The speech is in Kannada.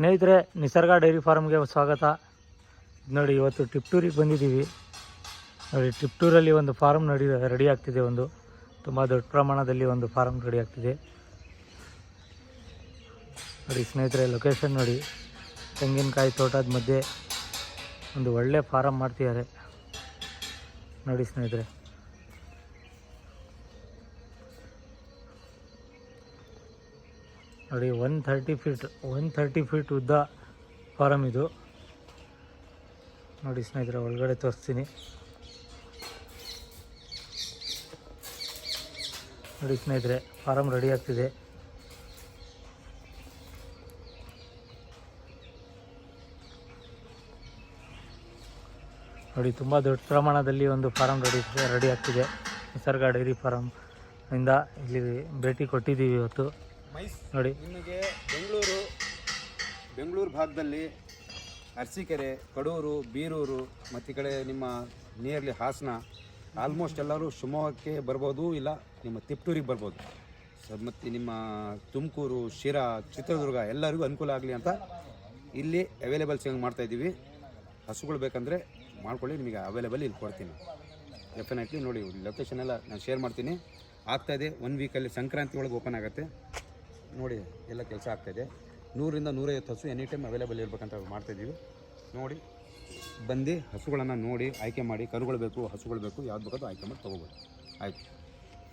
ಸ್ನೇಹಿತರೆ, ನಿಸರ್ಗ ಡೈರಿ ಫಾರ್ಮ್ಗೆ ಸ್ವಾಗತ. ನೋಡಿ, ಇವತ್ತು ಟಿಪ್ಟೂರಿಗೆ ಬಂದಿದ್ದೀವಿ. ನೋಡಿ, ಟಿಪ್ಟೂರಲ್ಲಿ ಒಂದು ಫಾರ್ಮ್ ನಡಿ, ರೆಡಿ ಆಗ್ತಿದೆ ಒಂದು. ತುಂಬ ದೊಡ್ಡ ಪ್ರಮಾಣದಲ್ಲಿ ಒಂದು ಫಾರ್ಮ್ ರೆಡಿ ಆಗ್ತಿದೆ. ನೋಡಿ, ಸ್ನೇಹಿತರೆ, ಲೊಕೇಶನ್ ನೋಡಿ. ತೆಂಗಿನಕಾಯಿ ತೋಟದ ಮಧ್ಯೆ ಒಂದು ಒಳ್ಳೆ ಫಾರಮ್ ಮಾಡ್ತಿದ್ದಾರೆ. ನೋಡಿ, ಸ್ನೇಹಿತರೆ. ನೋಡಿ one thirty feet one thirty feet ಉದ್ದ ಫಾರಮ್ ಇದು. ನೋಡಿ ಸ್ನೇಹಿತರೆ, ಒಳಗಡೆ ತೋರಿಸ್ತೀನಿ. ನೋಡಿ ಸ್ನೇಹಿತರೆ ಫಾರಮ್ ರೆಡಿ ಆಗ್ತಿದೆ. ನೋಡಿ, ತುಂಬ ದೊಡ್ಡ ಪ್ರಮಾಣದಲ್ಲಿ ಒಂದು ಫಾರಮ್ ರೆಡಿ ರೆಡಿ ಆಗ್ತಿದೆ. ನಿಸರ್ಗ ಡೈರಿ ಫಾರಮ್ ಇಂದ ಇಲ್ಲಿ ಭೇಟಿ ಕೊಟ್ಟಿದ್ದೀವಿ ಇವತ್ತು. ನೋಡಿ. ನಿಮಗೆ ಬೆಂಗಳೂರು ಬೆಂಗಳೂರು ಭಾಗದಲ್ಲಿ ಅರಸೀಕೆರೆ ಕಡೂರು ಬೀರೂರು ಮತ್ತು ಈ ಕಡೆ ನಿಮ್ಮ ನಿಯರ್ಲಿ ಹಾಸನ ಆಲ್ಮೋಸ್ಟ್ ಎಲ್ಲರೂ ಶಿವಮೊಗ್ಗಕ್ಕೆ ಬರ್ಬೋದು ಇಲ್ಲ ನಿಮ್ಮ ತಿಪ್ಟೂರಿಗೆ ಬರ್ಬೋದು. ಸೊ ಮತ್ತು ನಿಮ್ಮ ತುಮಕೂರು ಶಿರಾ ಚಿತ್ರದುರ್ಗ ಎಲ್ಲರಿಗೂ ಅನುಕೂಲ ಆಗಲಿ ಅಂತ ಇಲ್ಲಿ ಅವೈಲೇಬಲ್ ಸಿಂಗ್ ಮಾಡ್ತಾ ಇದ್ದೀವಿ. ಹಸುಗಳು ಬೇಕಂದರೆ ಮಾಡ್ಕೊಳ್ಳಿ ನಿಮಗೆ ಅವೈಲೇಬಲ್ ಇಲ್ಲಿ ಕೊಡ್ತೀನಿ. ಡೆಫಿನೆಟ್ಲಿ ನೋಡಿ ಲೊಕೇಶನ್ ಎಲ್ಲ ನಾನು ಶೇರ್ ಮಾಡ್ತೀನಿ. ಆಗ್ತಾಯಿದೆ ಒನ್ ವೀಕಲ್ಲಿ ಸಂಕ್ರಾಂತಿ ಒಳಗೆ ಓಪನ್ ಆಗುತ್ತೆ. ನೋಡಿ, ಎಲ್ಲ ಕೆಲಸ ಆಗ್ತಾಯಿದೆ ನೂರಿಂದ ನೂರೈವತ್ತು ಹಸು ಎನಿ ಟೈಮ್ ಅವೈಲೇಬಲ್ ಇರಬೇಕಂತ ಮಾಡ್ತಾಯಿದ್ದೀವಿ ನೋಡಿ, ಬಂದು ಹಸುಗಳನ್ನು ನೋಡಿ, ಆಯ್ಕೆ ಮಾಡಿ, ಕರುಗಳು ಬೇಕು, ಹಸುಗಳು ಬೇಕು, ಯಾವ್ದು ಬೇಕೋ ಆಯ್ಕೆ ಮಾಡಿ ತೊಗೋಬೋದು. ಆಯ್ತು.